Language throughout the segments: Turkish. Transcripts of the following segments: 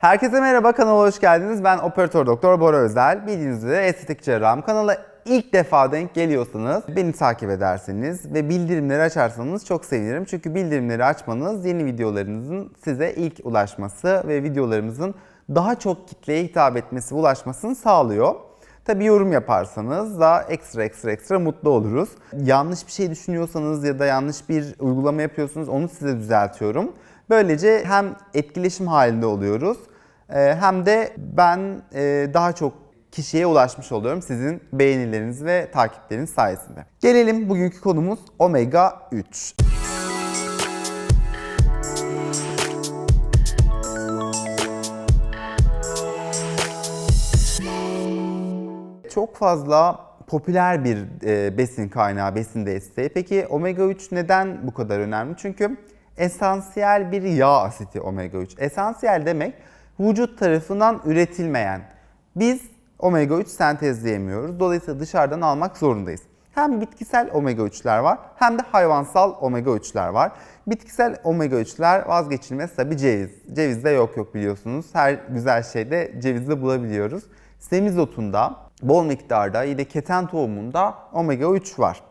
Herkese merhaba kanala hoş geldiniz. Ben operatör doktor Bora Özel. Bildiğiniz üzere estetik cerrahım. Kanala ilk defa denk geliyorsanız beni takip ederseniz ve bildirimleri açarsanız çok sevinirim. Çünkü bildirimleri açmanız yeni videolarınızın size ilk ulaşması ve videolarımızın daha çok kitleye hitap etmesi, ulaşmasını sağlıyor. Tabi yorum yaparsanız da ekstra ekstra ekstra mutlu oluruz. Yanlış bir şey düşünüyorsanız ya da yanlış bir uygulama yapıyorsunuz onu size düzeltiyorum. Böylece hem etkileşim halinde oluyoruz hem de ben e, daha çok kişiye ulaşmış oluyorum sizin beğenileriniz ve takipleriniz sayesinde. Gelelim bugünkü konumuz omega 3. Çok fazla popüler bir e, besin kaynağı, besin desteği. Peki omega 3 neden bu kadar önemli? Çünkü esansiyel bir yağ asiti omega 3. Esansiyel demek vücut tarafından üretilmeyen. Biz omega 3 sentezleyemiyoruz. Dolayısıyla dışarıdan almak zorundayız. Hem bitkisel omega 3'ler var hem de hayvansal omega 3'ler var. Bitkisel omega 3'ler vazgeçilmez tabi ceviz. Cevizde yok yok biliyorsunuz. Her güzel şeyde cevizde bulabiliyoruz. Semizotunda bol miktarda yine keten tohumunda omega 3 var.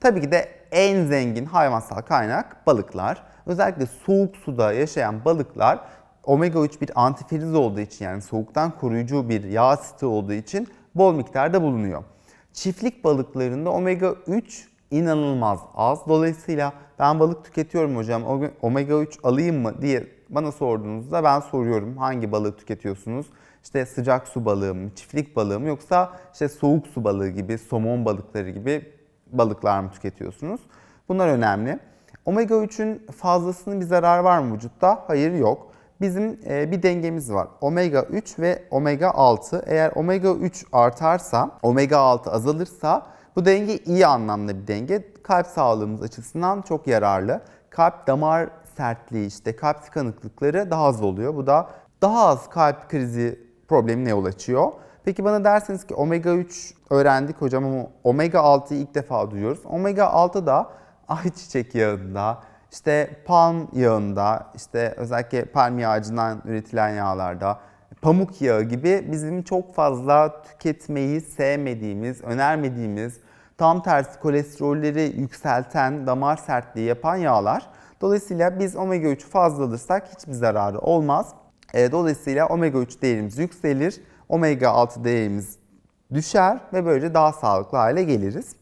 Tabii ki de en zengin hayvansal kaynak balıklar. Özellikle soğuk suda yaşayan balıklar omega 3 bir antifriz olduğu için yani soğuktan koruyucu bir yağ asiti olduğu için bol miktarda bulunuyor. Çiftlik balıklarında omega 3 inanılmaz az. Dolayısıyla ben balık tüketiyorum hocam omega 3 alayım mı diye bana sorduğunuzda ben soruyorum hangi balığı tüketiyorsunuz? İşte sıcak su balığı mı, çiftlik balığı mı yoksa işte soğuk su balığı gibi, somon balıkları gibi balıklar mı tüketiyorsunuz? Bunlar önemli. Omega 3'ün fazlasının bir zarar var mı vücutta? Hayır yok. Bizim e, bir dengemiz var. Omega 3 ve omega 6. Eğer omega 3 artarsa, omega 6 azalırsa bu denge iyi anlamda bir denge. Kalp sağlığımız açısından çok yararlı. Kalp damar sertliği işte kalp tıkanıklıkları daha az oluyor. Bu da daha az kalp krizi problemine yol açıyor. Peki bana derseniz ki omega 3 öğrendik hocam ama omega 6'yı ilk defa duyuyoruz. Omega 6 da ayçiçek yağında, işte palm yağında, işte özellikle palmiye ağacından üretilen yağlarda, pamuk yağı gibi bizim çok fazla tüketmeyi sevmediğimiz, önermediğimiz, tam tersi kolesterolleri yükselten, damar sertliği yapan yağlar. Dolayısıyla biz omega 3 fazla alırsak hiçbir zararı olmaz. E, Dolayısıyla omega 3 değerimiz yükselir, omega 6 değerimiz düşer ve böylece daha sağlıklı hale geliriz.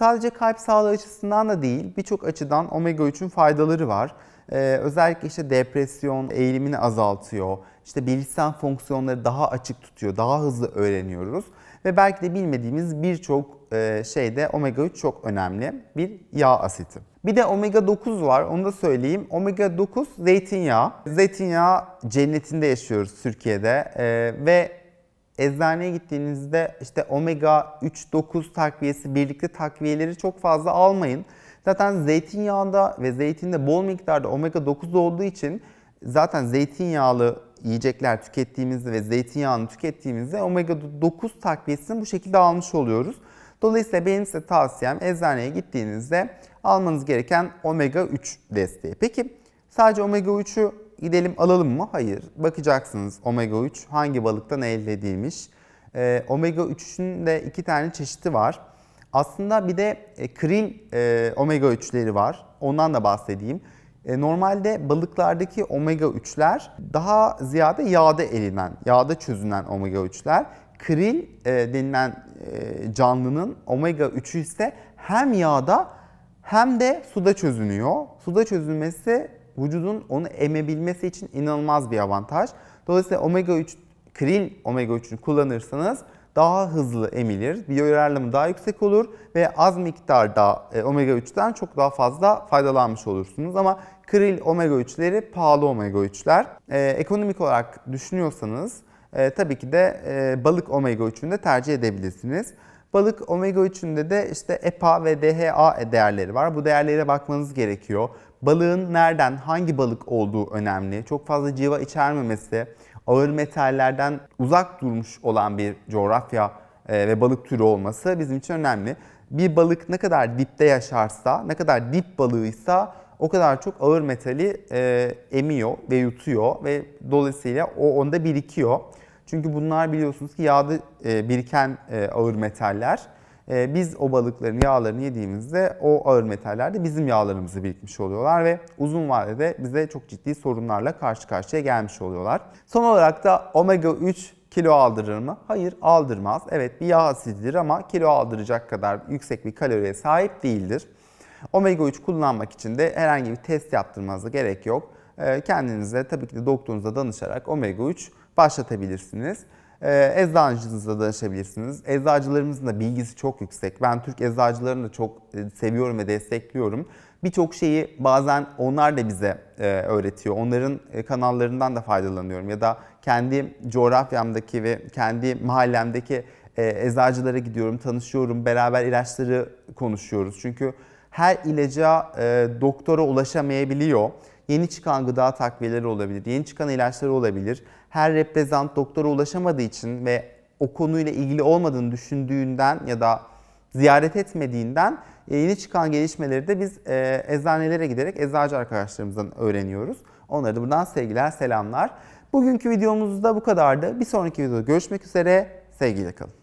Sadece kalp sağlığı açısından da değil, birçok açıdan omega 3'ün faydaları var. Ee, özellikle işte depresyon eğilimini azaltıyor. İşte bilişsel fonksiyonları daha açık tutuyor. Daha hızlı öğreniyoruz. Ve belki de bilmediğimiz birçok e, şeyde omega 3 çok önemli bir yağ asiti. Bir de omega 9 var onu da söyleyeyim. Omega 9 zeytinyağı. Zeytinyağı cennetinde yaşıyoruz Türkiye'de ee, ve eczaneye gittiğinizde işte omega 3 9 takviyesi birlikte takviyeleri çok fazla almayın. Zaten zeytinyağında ve zeytinde bol miktarda omega 9 olduğu için zaten zeytinyağlı yiyecekler tükettiğimizde ve zeytinyağını tükettiğimizde omega 9 takviyesini bu şekilde almış oluyoruz. Dolayısıyla benim size tavsiyem eczaneye gittiğinizde almanız gereken omega 3 desteği. Peki sadece omega 3'ü gidelim alalım mı? Hayır. Bakacaksınız omega 3 hangi balıktan elde edilmiş. E, omega 3'ün de iki tane çeşidi var. Aslında bir de e, kril e, omega 3'leri var. Ondan da bahsedeyim. E, normalde balıklardaki omega 3'ler daha ziyade yağda erimen, yağda çözünen omega 3'ler. Kril e, denilen e, canlının omega 3'ü ise hem yağda hem de suda çözünüyor. Suda çözülmesi vücudun onu emebilmesi için inanılmaz bir avantaj. Dolayısıyla omega 3 kril omega 3'ünü kullanırsanız daha hızlı emilir, biyoyararlılığımı daha yüksek olur ve az miktarda e, omega 3'ten çok daha fazla faydalanmış olursunuz. Ama kril omega 3'leri pahalı omega 3'ler. Ee, ekonomik olarak düşünüyorsanız e, tabii ki de e, balık omega 3'ünü de tercih edebilirsiniz. Balık omega 3'ünde de işte EPA ve DHA değerleri var. Bu değerlere bakmanız gerekiyor. Balığın nereden, hangi balık olduğu önemli. Çok fazla civa içermemesi, ağır metallerden uzak durmuş olan bir coğrafya e, ve balık türü olması bizim için önemli. Bir balık ne kadar dipte yaşarsa, ne kadar dip balığıysa o kadar çok ağır metali e, emiyor ve yutuyor ve dolayısıyla o onda birikiyor. Çünkü bunlar biliyorsunuz ki yağda e, biriken e, ağır metaller. E, biz o balıkların yağlarını yediğimizde o ağır metaller de bizim yağlarımızı birikmiş oluyorlar ve uzun vadede bize çok ciddi sorunlarla karşı karşıya gelmiş oluyorlar. Son olarak da omega 3 kilo aldırır mı? Hayır aldırmaz. Evet bir yağ asididir ama kilo aldıracak kadar yüksek bir kaloriye sahip değildir. Omega 3 kullanmak için de herhangi bir test yaptırmanıza gerek yok. Ee, Kendinize tabii ki de doktorunuza danışarak omega 3 başlatabilirsiniz. Ee, Eczacınıza danışabilirsiniz. Eczacılarımızın da bilgisi çok yüksek. Ben Türk eczacılarını da çok e, seviyorum ve destekliyorum. Birçok şeyi bazen onlar da bize e, öğretiyor. Onların e, kanallarından da faydalanıyorum. Ya da kendi coğrafyamdaki ve kendi mahallemdeki e, eczacılara gidiyorum, tanışıyorum. Beraber ilaçları konuşuyoruz. Çünkü her ilaca e, doktora ulaşamayabiliyor. Yeni çıkan gıda takviyeleri olabilir, yeni çıkan ilaçlar olabilir. Her reprezent doktora ulaşamadığı için ve o konuyla ilgili olmadığını düşündüğünden ya da ziyaret etmediğinden e, yeni çıkan gelişmeleri de biz e, eczanelere giderek eczacı arkadaşlarımızdan öğreniyoruz. Onlara da buradan sevgiler, selamlar. Bugünkü videomuz da bu kadardı. Bir sonraki videoda görüşmek üzere. Sevgiyle kalın.